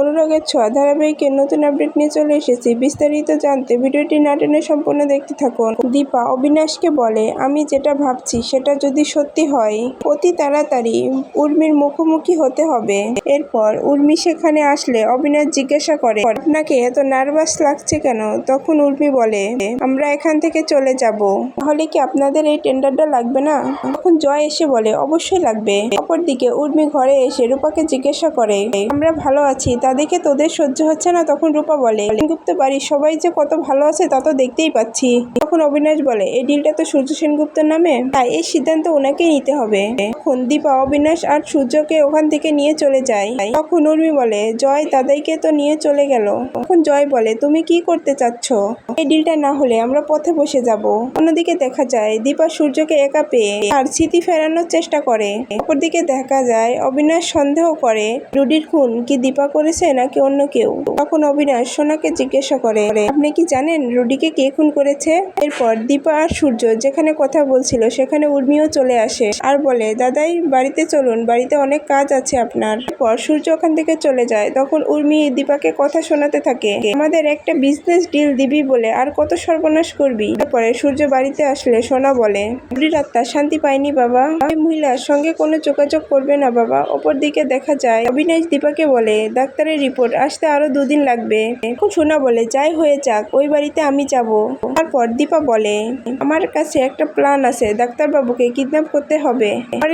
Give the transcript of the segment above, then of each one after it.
অনুরাগের ছোঁয়া ধারাবাহিকের নতুন আপডেট নিয়ে চলে এসেছি। বিস্তারিত জানতে ভিডিওটি না টেনে সম্পূর্ণ দেখতে থাকুন। দীপা অবিনাশকে বলে, আমি যেটা ভাবছি, সেটা যদি সত্যি হয়, অতি তাড়াতাড়ি উর্মির মুখোমুখি হতে হবে। এরপর উর্মি সেখানে আসলে অবিনাশ জিজ্ঞাসা করে, আপনাকে এত নার্ভাস লাগছে কেন? তখন উর্মি বলে, আমরা এখান থেকে চলে যাব। তাহলে কি আপনাদের এই টেন্ডারটা লাগবে না? তখন জয় এসে বলে, অবশ্যই লাগবে। অপরদিকে উর্মি ঘরে এসে রূপাকে জিজ্ঞাসা করে, আমরা ভালো আছি তা দেখে তোদের সহ্য হচ্ছে না, তখন রূপা বলে। সেনগুপ্ত বাড়ির সবাই যে কত ভালো আছে তত দেখতেই পাচ্ছি। তখন অবিনাশ বলে, এই ডিলটা তো সূর্য সেনগুপ্তের নামে? তাই এই সিদ্ধান্ত ওনাকেই নিতে হবে। তখন দীপা, অবিনাশ আর সূর্যকে ওখান থেকে নিয়ে চলে যায়, তখন উর্মি বলে, জয় দাদাইকে তো নিয়ে চলে গেল। তখন জয় বলে, তুমি কি করতে চাচ্ছ? এই ডিলটা না হলে আমরা পথে বসে যাব। অন্যদিকে দেখা যায়, দীপা সূর্যকে একা পেয়ে আর স্মৃতি ফেরানোর চেষ্টা করে। অপরদিকে দেখা যায়, অবিনাশ সন্দেহ করে, রুডির খুন কি দীপা করেছে নাকি অন্য কেউ? তখন অবিনাশ সোনাকে জিজ্ঞাসা করে, আপনি কি জানেন রুডিকে কে খুন করেছে? এরপর দীপা আর সূর্য যেখানে কথা বলছিল, সেখানে উর্মিও চলে আসে। আর বলে দাদাই বাড়িতে চলুন, বাড়িতে অনেক কাজ আছে আপনার। পর সূর্য ওখান থেকে চলে যায়, তখন উর্মি দীপাকে কথা শোনাতে থাকে। আমাদের একটা বিজনেস ডিল দিবি বলে আর কত সর্বনাশ করবি? তারপরে সূর্য বাড়িতে আসলে সোনা বলে রুডির আত্মা, শান্তি পায়নি বাবা। মহিলার সঙ্গে কোনো যোগাযোগ করবে না বাবা। ওপর দিকে দেখা যায়, অবিনাশ দীপাকে বলে, ডাক্তারের রিপোর্ট আসতে আরও দুদিন লাগবে। এখন সোনা বলে, যাই হয়ে যাক, ওই বাড়িতে আমি যাব। তারপর দীপা বলে, আমার কাছে একটা প্ল্যান আছে, ডাক্তারবাবুকে কিডন্যাপ করতে হবে।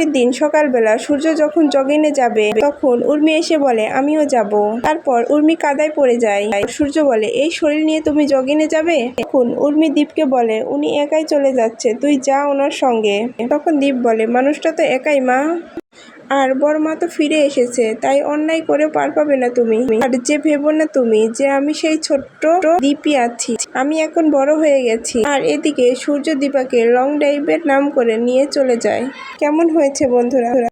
পরের দিন সকালবেলা সূর্য যখন জগিনে যাবে, তখন উর্মি এসে বলে, আমিও যাব। তারপর উর্মি কাদায় পড়ে যায়। সূর্য বলে, এই শরীর নিয়ে তুমি জগিনে যাবে? তখন উর্মি দীপকে বলে, উনি একাই চলে যাচ্ছে, তুই যা ওনার সঙ্গে। তখন দীপ বলে, মানুষটা তো একাই মা। আর বড়মা তো ফিরে এসেছে, তাই অন্যায় করে পার পাবে না তুমি। আর যে ভেবো না তুমি যে আমি সেই ছোট্ট দ্বীপই আছি। আমি এখন বড় হয়ে গেছি। আর এদিকে সূর্য দীপাকে লং ড্রাইভের নাম করে নিয়ে চলে যায়। কেমন হয়েছে বন্ধুরা?